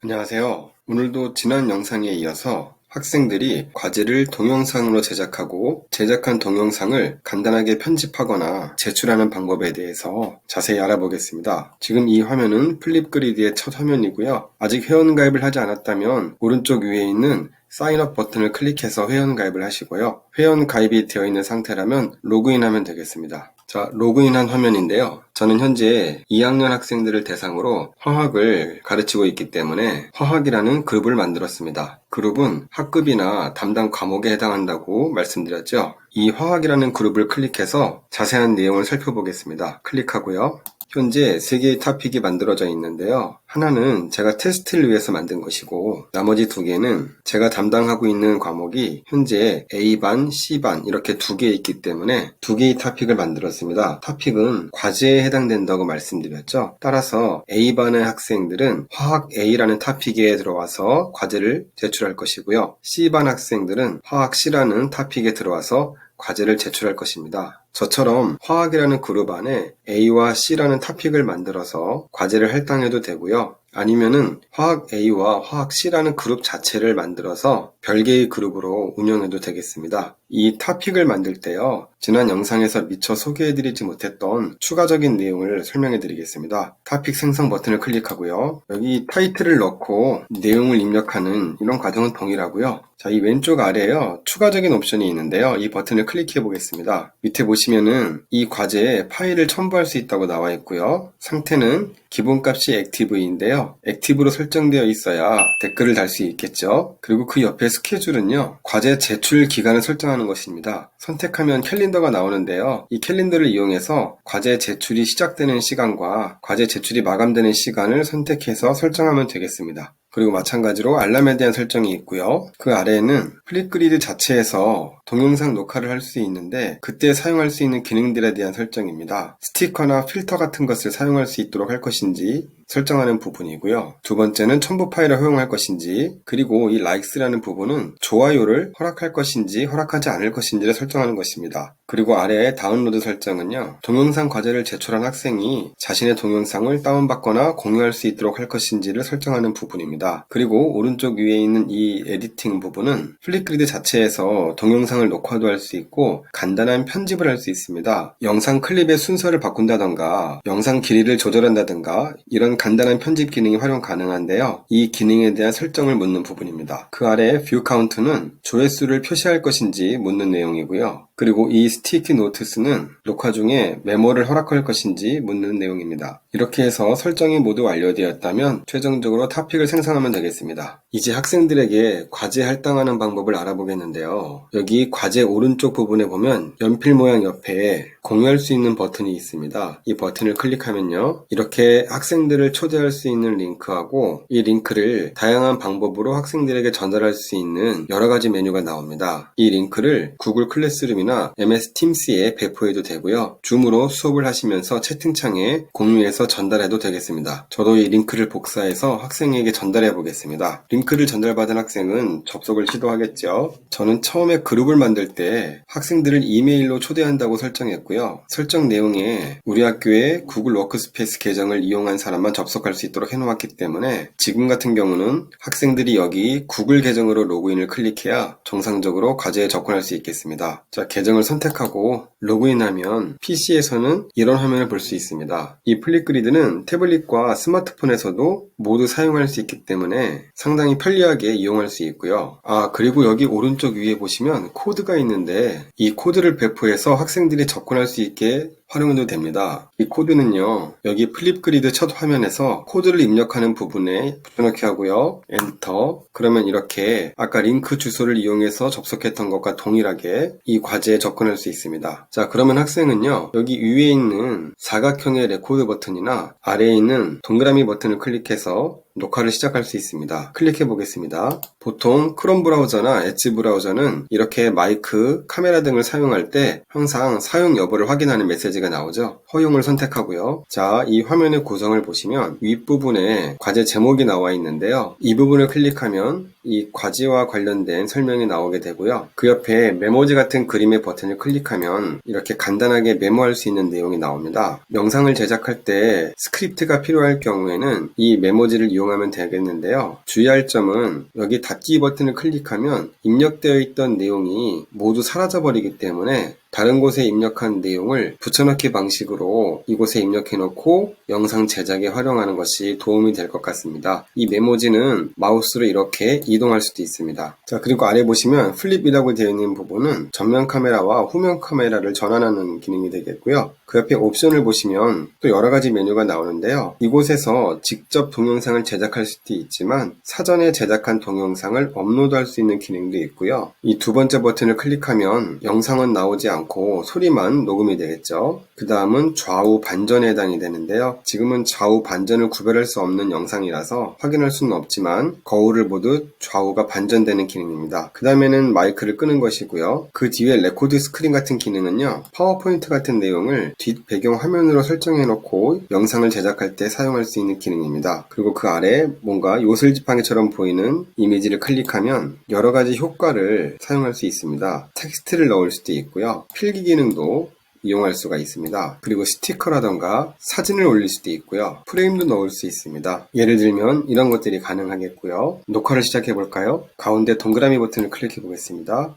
안녕하세요. 오늘도 지난 영상에 이어서 학생들이 과제를 동영상으로 제작하고 제작한 동영상을 간단하게 편집하거나 제출하는 방법에 대해서 자세히 알아보겠습니다. 지금 이 화면은 플립그리드의 첫 화면이고요. 아직 회원가입을 하지 않았다면 오른쪽 위에 있는 사인업 버튼을 클릭해서 회원가입을 하시고요. 회원가입이 되어 있는 상태라면 로그인하면 되겠습니다. 자, 로그인한 화면인데요. 저는 현재 2학년 학생들을 대상으로 화학을 가르치고 있기 때문에 화학이라는 그룹을 만들었습니다. 그룹은 학급이나 담당 과목에 해당한다고 말씀드렸죠. 이 화학이라는 그룹을 클릭해서 자세한 내용을 살펴보겠습니다. 클릭하고요. 현재 3개의 토픽이 만들어져 있는데요. 하나는 제가 테스트를 위해서 만든 것이고 나머지 두 개는 제가 담당하고 있는 과목이 현재 A반, C반 이렇게 두 개 있기 때문에 두 개의 토픽을 만들었습니다. 토픽은 과제에 해당된다고 말씀드렸죠. 따라서 A반의 학생들은 화학 A라는 토픽에 들어와서 과제를 제출할 것이고요. C반 학생들은 화학 C라는 토픽에 들어와서 과제를 제출할 것입니다. 저처럼 화학이라는 그룹 안에 A와 C라는 토픽을 만들어서 과제를 할당해도 되고요. 아니면은 화학 A와 화학 C라는 그룹 자체를 만들어서 별개의 그룹으로 운영해도 되겠습니다. 이 토픽을 만들 때요. 지난 영상에서 미처 소개해드리지 못했던 추가적인 내용을 설명해 드리겠습니다. 토픽 생성 버튼을 클릭하고요. 여기 타이틀을 넣고 내용을 입력하는 이런 과정은 동일하고요. 자, 이 왼쪽 아래에요. 추가적인 옵션이 있는데요. 이 버튼을 클릭해 보겠습니다. 밑에 보시면은 이 과제에 파일을 첨부할 수 있다고 나와 있고요. 상태는 기본값이 액티브인데요. 액티브로 설정되어 있어야 댓글을 달 수 있겠죠. 그리고 그 옆에 스케줄은요. 과제 제출 기간을 설정하는 것입니다. 선택하면 캘린더가 나오는데요. 이 캘린더를 이용해서 과제 제출이 시작되는 시간과 과제 제출이 마감되는 시간을 선택해서 설정하면 되겠습니다. 그리고 마찬가지로 알람에 대한 설정이 있고요. 그 아래에는 플립그리드 자체에서 동영상 녹화를 할 수 있는데 그때 사용할 수 있는 기능들에 대한 설정입니다. 스티커나 필터 같은 것을 사용할 수 있도록 할 것인지 설정하는 부분이고요. 두 번째는 첨부 파일을 허용할 것인지 그리고 이 likes라는 부분은 좋아요를 허락할 것인지 허락하지 않을 것인지를 설정하는 것입니다. 그리고 아래에 다운로드 설정은요. 동영상 과제를 제출한 학생이 자신의 동영상을 다운받거나 공유할 수 있도록 할 것인지를 설정하는 부분입니다. 그리고 오른쪽 위에 있는 이 에디팅 부분은 플립그리드 자체에서 동영상을 녹화도 할 수 있고 간단한 편집을 할 수 있습니다. 영상 클립의 순서를 바꾼다던가 영상 길이를 조절한다던가 이런 간단한 편집 기능이 활용 가능한데요. 이 기능에 대한 설정을 묻는 부분입니다. 그 아래 뷰 카운트는 조회수를 표시할 것인지 묻는 내용이고요. 그리고 이 스티키 노트스는 녹화 중에 메모를 허락할 것인지 묻는 내용입니다. 이렇게 해서 설정이 모두 완료되었다면 최종적으로 토픽을 생성하면 되겠습니다. 이제 학생들에게 과제 할당하는 방법을 알아보겠는데요. 여기 과제 오른쪽 부분에 보면 연필 모양 옆에 공유할 수 있는 버튼이 있습니다. 이 버튼을 클릭하면요. 이렇게 학생들을 초대할 수 있는 링크하고 이 링크를 다양한 방법으로 학생들에게 전달할 수 있는 여러 가지 메뉴가 나옵니다. 이 링크를 구글 클래스룸이나 MS 팀스에 배포해도 되고요. 줌으로 수업을 하시면서 채팅창에 공유해서 전달해도 되겠습니다. 저도 이 링크를 복사해서 학생에게 전달해 보겠습니다. 링크를 전달받은 학생은 접속을 시도하겠죠. 저는 처음에 그룹을 만들 때 학생들을 이메일로 초대한다고 설정했고요. 설정 내용에 우리 학교의 구글 워크스페이스 계정을 이용한 사람만 접속할 수 있도록 해놓았기 때문에 지금 같은 경우는 학생들이 여기 구글 계정으로 로그인을 클릭해야 정상적으로 과제에 접근할 수 있겠습니다. 자, 계정을 선택하고 로그인하면 PC에서는 이런 화면을 볼 수 있습니다. 이 플립그리드는 태블릿과 스마트폰에서도 모두 사용할 수 있기 때문에 상당히 편리하게 이용할 수 있고요. 아, 그리고 여기 오른쪽 위에 보시면 코드가 있는데 이 코드를 배포해서 학생들이 접근할 수 있게 활용해도 됩니다. 이 코드는요, 여기 플립그리드 첫 화면에서 코드를 입력하는 부분에 붙여넣기 하고요, 엔터. 그러면 이렇게 아까 링크 주소를 이용해서 접속했던 것과 동일하게 이 과제에 접근할 수 있습니다. 자, 그러면 학생은요, 여기 위에 있는 사각형의 레코드 버튼이나 아래에 있는 동그라미 버튼을 클릭해서 녹화를 시작할 수 있습니다. 클릭해 보겠습니다. 보통 크롬 브라우저나 엣지 브라우저는 이렇게 마이크, 카메라 등을 사용할 때 항상 사용 여부를 확인하는 메시지가 나오죠. 허용을 선택하고요. 자, 이 화면의 구성을 보시면 윗부분에 과제 제목이 나와 있는데요. 이 부분을 클릭하면 이 과제와 관련된 설명이 나오게 되고요. 그 옆에 메모지 같은 그림의 버튼을 클릭하면 이렇게 간단하게 메모할 수 있는 내용이 나옵니다. 영상을 제작할 때 스크립트가 필요할 경우에는 이 메모지를 이용하면 되겠는데요. 주의할 점은 여기 닫기 버튼을 클릭하면 입력되어 있던 내용이 모두 사라져 버리기 때문에 다른 곳에 입력한 내용을 붙여넣기 방식으로 이곳에 입력해 놓고 영상 제작에 활용하는 것이 도움이 될 것 같습니다. 이 메모지는 마우스로 이렇게 이동할 수도 있습니다. 자, 그리고 아래 보시면 플립이라고 되어 있는 부분은 전면 카메라와 후면 카메라를 전환하는 기능이 되겠고요. 그 옆에 옵션을 보시면 또 여러 가지 메뉴가 나오는데요. 이곳에서 직접 동영상을 제작할 수도 있지만 사전에 제작한 동영상을 업로드할 수 있는 기능도 있고요. 이 두 번째 버튼을 클릭하면 영상은 나오지 않고 소리만 녹음이 되겠죠. 그 다음은 좌우 반전에 해당이 되는데요. 지금은 좌우 반전을 구별할 수 없는 영상이라서 확인할 수는 없지만 거울을 보듯 좌우가 반전되는 기능입니다. 그 다음에는 마이크를 끄는 것이고요. 그 뒤에 레코드 스크린 같은 기능은요. 파워포인트 같은 내용을 뒷 배경 화면으로 설정해 놓고 영상을 제작할 때 사용할 수 있는 기능입니다. 그리고 그 아래 뭔가 요술 지팡이처럼 보이는 이미지를 클릭하면 여러 가지 효과를 사용할 수 있습니다. 텍스트를 넣을 수도 있고요. 필기 기능도 이용할 수가 있습니다. 그리고 스티커라던가 사진을 올릴 수도 있고요. 프레임도 넣을 수 있습니다. 예를 들면 이런 것들이 가능하겠고요. 녹화를 시작해 볼까요? 가운데 동그라미 버튼을 클릭해 보겠습니다.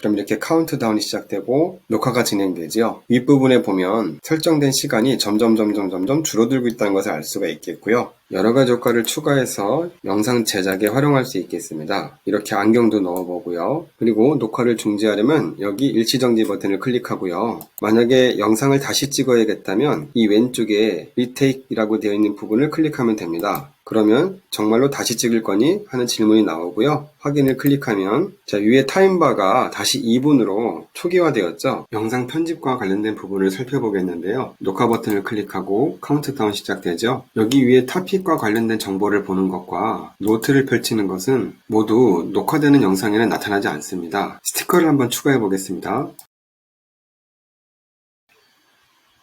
그럼 이렇게 카운트다운이 시작되고 녹화가 진행되죠. 윗부분에 보면 설정된 시간이 점점 점점 점점 줄어들고 있다는 것을 알 수가 있겠고요. 여러 가지 효과를 추가해서 영상 제작에 활용할 수 있겠습니다. 이렇게 안경도 넣어보고요. 그리고 녹화를 중지하려면 여기 일시정지 버튼을 클릭하고요. 만약에 영상을 다시 찍어야겠다면 이 왼쪽에 리테이크라고 되어 있는 부분을 클릭하면 됩니다. 그러면 정말로 다시 찍을 거니 하는 질문이 나오고요. 확인을 클릭하면 자 위에 타임바가 다시 2분으로 초기화되었죠. 영상 편집과 관련된 부분을 살펴보겠는데요. 녹화 버튼을 클릭하고 카운트다운 시작되죠. 여기 위에 타픽과 관련된 정보를 보는 것과 노트를 펼치는 것은 모두 녹화되는 영상에는 나타나지 않습니다. 스티커를 한번 추가해 보겠습니다.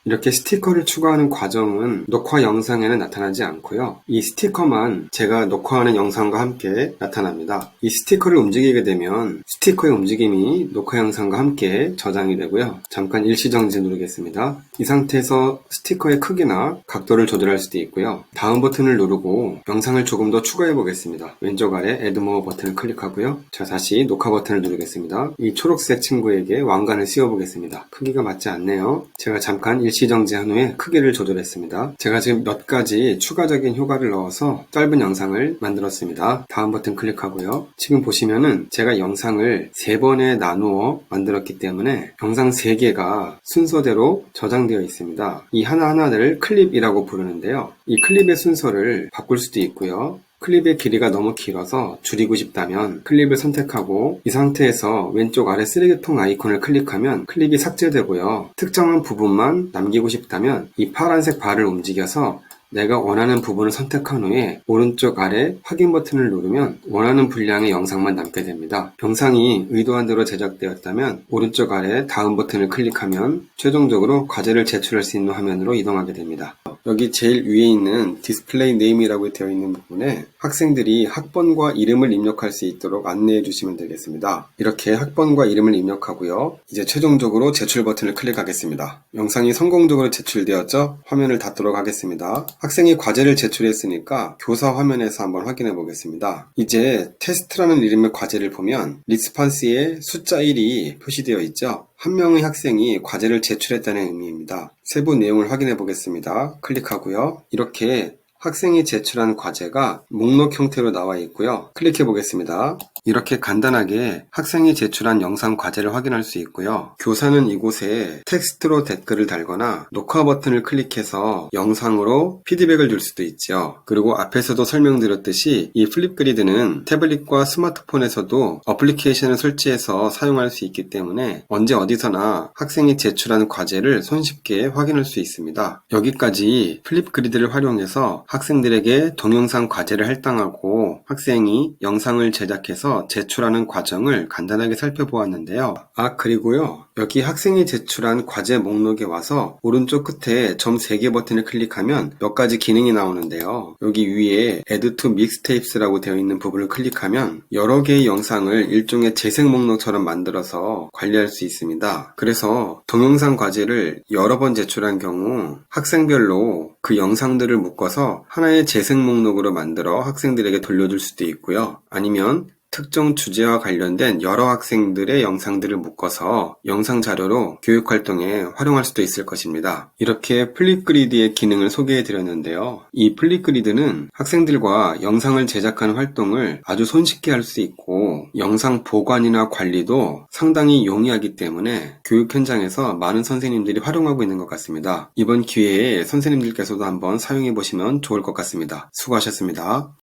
이렇게 스티커를 추가하는 과정은 녹화 영상에는 나타나지 않고요. 이 스티커만 제가 녹화하는 영상과 함께 나타납니다. 이 스티커를 움직이게 되면 스티커의 움직임이 녹화 영상과 함께 저장이 되고요. 잠깐 일시정지 누르겠습니다. 이 상태에서 스티커의 크기나 각도를 조절할 수도 있고요. 다음 버튼을 누르고 영상을 조금 더 추가해 보겠습니다. 왼쪽 아래 Add More 버튼을 클릭하고요. 자 다시 녹화 버튼을 누르겠습니다. 이 초록색 친구에게 왕관을 씌워 보겠습니다. 크기가 맞지 않네요. 제가 잠깐 일시 정지한 후에 크기를 조절했습니다. 제가 지금 몇 가지 추가적인 효과를 넣어서 짧은 영상을 만들었습니다. 다음 버튼 클릭하고요. 지금 보시면은 제가 영상을 세 번에 나누어 만들었기 때문에 영상 세 개가 순서대로 저장되어 있습니다. 이 하나하나를 클립이라고 부르는데요. 이 클립의 순서를 바꿀 수도 있고요. 클립의 길이가 너무 길어서 줄이고 싶다면 클립을 선택하고 이 상태에서 왼쪽 아래 쓰레기통 아이콘을 클릭하면 클립이 삭제되고요. 특정한 부분만 남기고 싶다면 이 파란색 발을 움직여서 내가 원하는 부분을 선택한 후에 오른쪽 아래 확인 버튼을 누르면 원하는 분량의 영상만 남게 됩니다. 영상이 의도한 대로 제작되었다면 오른쪽 아래 다음 버튼을 클릭하면 최종적으로 과제를 제출할 수 있는 화면으로 이동하게 됩니다. 여기 제일 위에 있는 디스플레이 네임이라고 되어 있는 부분에 학생들이 학번과 이름을 입력할 수 있도록 안내해 주시면 되겠습니다. 이렇게 학번과 이름을 입력하고요. 이제 최종적으로 제출 버튼을 클릭하겠습니다. 영상이 성공적으로 제출되었죠? 화면을 닫도록 하겠습니다. 학생이 과제를 제출했으니까 교사 화면에서 한번 확인해 보겠습니다. 이제 테스트라는 이름의 과제를 보면 리스판스에 숫자 1이 표시되어 있죠? 한 명의 학생이 과제를 제출했다는 의미입니다. 세부 내용을 확인해 보겠습니다. 클릭하고요. 이렇게 학생이 제출한 과제가 목록 형태로 나와 있고요. 클릭해 보겠습니다. 이렇게 간단하게 학생이 제출한 영상 과제를 확인할 수 있고요. 교사는 이곳에 텍스트로 댓글을 달거나 녹화 버튼을 클릭해서 영상으로 피드백을 줄 수도 있죠. 그리고 앞에서도 설명드렸듯이 이 플립그리드는 태블릿과 스마트폰에서도 어플리케이션을 설치해서 사용할 수 있기 때문에 언제 어디서나 학생이 제출한 과제를 손쉽게 확인할 수 있습니다. 여기까지 플립그리드를 활용해서 학생들에게 동영상 과제를 할당하고 학생이 영상을 제작해서 제출하는 과정을 간단하게 살펴보았는데요. 아, 그리고요. 여기 학생이 제출한 과제 목록에 와서 오른쪽 끝에 점 3개 버튼을 클릭하면 몇 가지 기능이 나오는데요. 여기 위에 Add to Mixtapes라고 되어 있는 부분을 클릭하면 여러 개의 영상을 일종의 재생 목록처럼 만들어서 관리할 수 있습니다. 그래서 동영상 과제를 여러 번 제출한 경우 학생별로 그 영상들을 묶어서 하나의 재생 목록으로 만들어 학생들에게 돌려줄 수도 있고요. 아니면 특정 주제와 관련된 여러 학생들의 영상들을 묶어서 영상 자료로 교육 활동에 활용할 수도 있을 것입니다. 이렇게 플립그리드의 기능을 소개해 드렸는데요. 이 플립그리드는 학생들과 영상을 제작하는 활동을 아주 손쉽게 할 수 있고 영상 보관이나 관리도 상당히 용이하기 때문에 교육 현장에서 많은 선생님들이 활용하고 있는 것 같습니다. 이번 기회에 선생님들께서도 한번 사용해 보시면 좋을 것 같습니다. 수고하셨습니다.